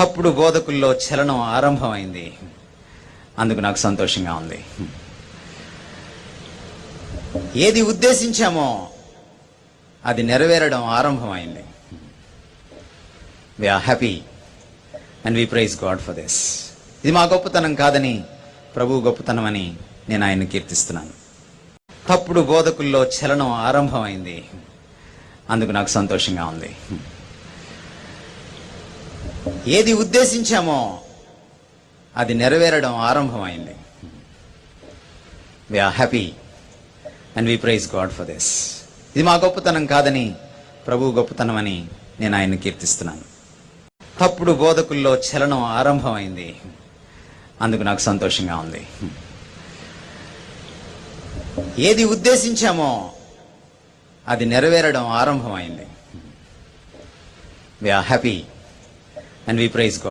తప్పుడు బోధకుల్లో చలనం ఆరంభమైంది. అందుకు నాకు సంతోషంగా ఉంది. ఏది ఉద్దేశించామో అది నెరవేరడం ఆరంభమైంది. We are happy and we praise God for this ఇది మా గొప్పతనం కాదని ప్రభు గొప్పతనం అని నేను ఆయన కీర్తిస్తున్నాను. తప్పుడు బోధకుల్లో చలనం ఆరంభమైంది. అందుకు నాకు సంతోషంగా ఉంది. ఏది ఉద్దేశించామో అది నెరవేరడం ఆరంభమైంది. We are happy and we praise God for this ఇది మా గొప్పతనం కాదని ప్రభు గొప్పతనం అని నేను ఆయన్ని కీర్తిస్తున్నాను. తప్పుడు బోధకుల్లో చలనం ఆరంభమైంది. అందుకు నాకు సంతోషంగా ఉంది. ఏది ఉద్దేశించామో అది నెరవేరడం ఆరంభమైంది. We are happy and we praise God